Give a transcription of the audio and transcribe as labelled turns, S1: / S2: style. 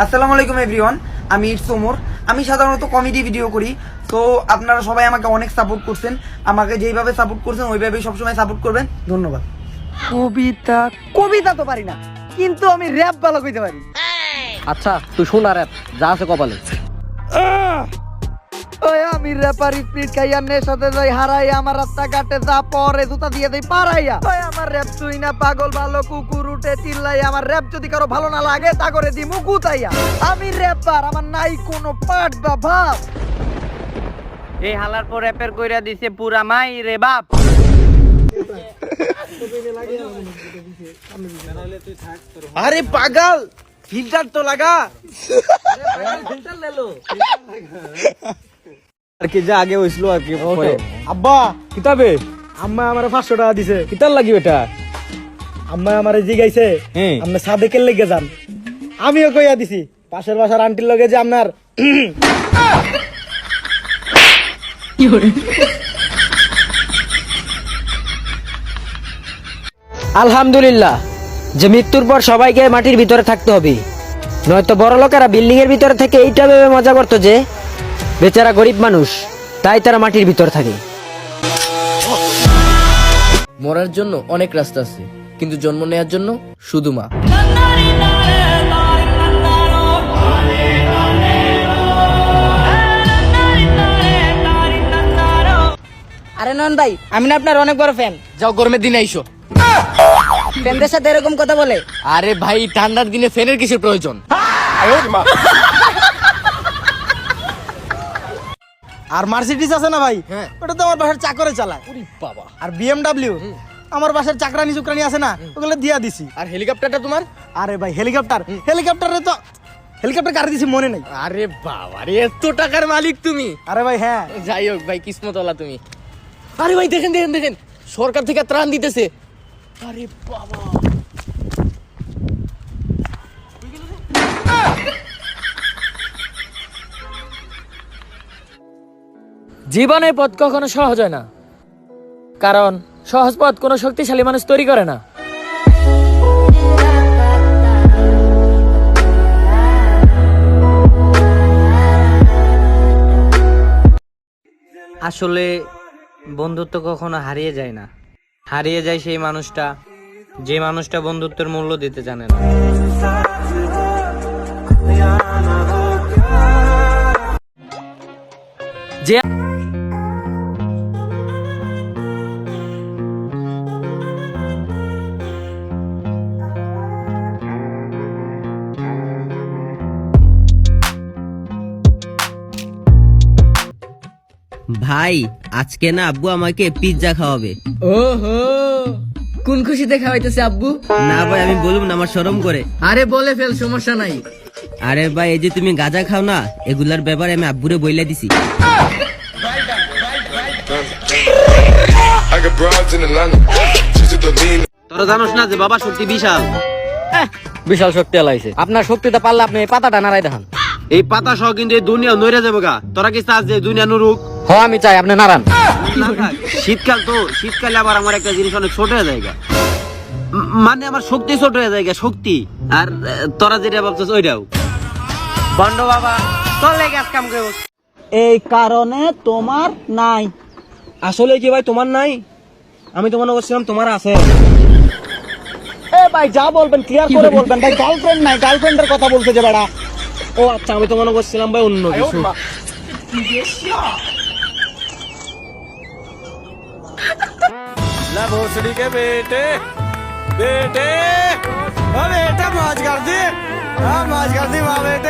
S1: আসসালামু আলাইকুম এভরিওয়ান আমি ইটস ওমর আমি সাধারণত কমেডি ভিডিও করি তো আপনারা সবাই আমাকে অনেক সাপোর্ট করছেন। আমাকে যেইভাবে সাপোর্ট করছেন ওইভাবেই সবসময় সাপোর্ট করবেন। ধন্যবাদ।
S2: কবিতা। কবিতা তো পারি না কিন্তু আমি র্যাপ ভালো কইতে পারি।
S3: আচ্ছা তুই শোনা র্যাপ যা আছে কপালে।
S2: ওই আমি র্যাপার স্পিড খাইয়া নেশাতে যাই হারাই আমার রাস্তা ঘাটে যা পরে জুতা দিয়ে দেই পারাইয়া। ওই আমার র্যাপ তুই না পাগল ভালো কুকুর উঠে চিল্লাই আমার র্যাপ যদি কারও ভালো না লাগে তা করে দিমু গুতাইয়া আমি র্যাপার আমার নাই কোনো পাট বা ভাব।
S3: এই হালার পর র্যাপের কইরা দিছে পুরা মাই রে বাপ।
S1: আরে পাগল ফিল্টার তো লাগা।
S4: আর কি যা আগে হইছিল আর কি পরে। আব্বা! কিতাবে? আম্মা আমার পাঁচশো টাকা দিছে। কিতার লাগি এটা আম্মা আমার জিগাইছে
S1: হ্যাঁ।
S4: সাদেকের লেগে যান। আমিও কইয়া দিছি পাশের বাসার আন্টির লগে যে আপনার
S5: আলহামদুলিল্লাহ যে মৃত্যুর পর সবাইকে মাটির ভিতরে থাকতে হবে। নয়তো বড় লোকেরা বিল্ডিং এর ভিতরে থেকে এইটা ভেবে মজা করতো যে বেচারা গরিব মানুষ তাই তারা মাটির ভিতর থাকে।
S6: মরার জন্য অনেক রাস্তা আছে কিন্তু জন্ম নেয়ার জন্য শুধু মা।
S7: আরে নন ভাই আমি না আপনার অনেক বড় ফ্যান
S6: যাও গরমের দিনে আইসো।
S7: ফ্যানদের সাথে এরকম কথা বলে?
S6: আরে ভাই ঠান্ডার দিনে ফ্যানের কিসের প্রয়োজন?
S4: আর মার্সিডিস আছে না ভাই?
S6: হ্যাঁ।
S4: ওটা তো আমার বাসার চাকরে চালায়।
S6: বাবা।
S4: আর বিএমডাব্লিউ আমার বাসার চাকরানি চুকরানি আছে না ওগুলো দিয়া দিছি।
S6: আর হেলিকপ্টারটা তোমার?
S4: আরে ভাই হেলিকপ্টার। হেলিকপ্টারে তো হেলিকপ্টার গাড়ি দিছি মনে নাই।
S6: আরে বাবা রে এত টাকার মালিক তুমি।
S4: আরে ভাই হ্যাঁ।
S6: যাই হোক ভাই কিসমতওয়ালা তুমি। আরে ভাই দেখেন দেখেন দেখেন। সরকার থেকে ত্রাণ দিতেছে। আরে বাবা।
S8: জীবনের পথ কখনো সহজ হয় না। কারণ সহজ পথ কোনো শক্তিশালী মানুষ তৈরি করে না।
S3: আসলে বন্ধুত্ব কখনো হারিয়ে যায় না। হারিয়ে যায় সেই মানুষটা, যে মানুষটা বন্ধুত্বের মূল্য দিতে জানে না।
S9: ভাই আজকে না আব্বু আমাকে পিৎজা খাওয়াবে।
S6: ওহো কোন খুশিতে খাওয়াইতেছে আব্বু?
S9: না ভাই আমি বলব না আমার শরম করে।
S6: আরে বলে ফেল সমস্যা নাই।
S9: আরে ভাই এই যে তুমি গাঁজা খাও না এগুলার ব্যাপারে আমি আব্বুরে বইলা দিছি।
S10: I got broads in Atlanta. Just to lean.
S3: তোরা জানোস না যে বাবা সত্যি বিশাল।
S5: বিশাল শক্তি আলাইছে। আপনার শক্তিটা পারলে আপনি এই পাতাটা নাড়াই দেখান।
S3: এই পাতা সহ কিন্তু এই দুনিয়া নইরা যাবে গা। তোরা কি চাস যে দুনিয়া নুরুক
S5: হ আমি চাই আপনি নাড়ান
S3: না থাক। শীতকাল তো শীতকালে আবার আমার একটা জিনিস অনেক ছোট হয়ে যায় মানে আমার শক্তি ছোট হয়ে যায় শক্তি। আর তোরা যেটা ভাবছিস ওইটাও। বন্ড বাবা চলে গ্যাস কাম করে
S4: এই কারণে তোমার নাই। আসলে কি ভাই তোমার নাই? আমি তো মনে করছিলাম তোমার আছে। এ ভাই যা বলবেন ক্লিয়ার করে বলবেন। ভাই গার্লফ্রেন্ড নাই গার্লফ্রেন্ডের কথা বলতে যে বেড়া। ও আচ্ছা আমি তো মনে করছিলাম ভাই অন্য কিছু।
S10: ਲੈ ਬੋਸੜੀ ਕੇ ਬੇਟੇ ਬੇਟੇ। ਓ ਬੇਟਾ ਮਾਜ ਕਰਦੀ। ਆ ਮਾਜ ਕਰਦੀ ਵਾ ਬੇਟੇ।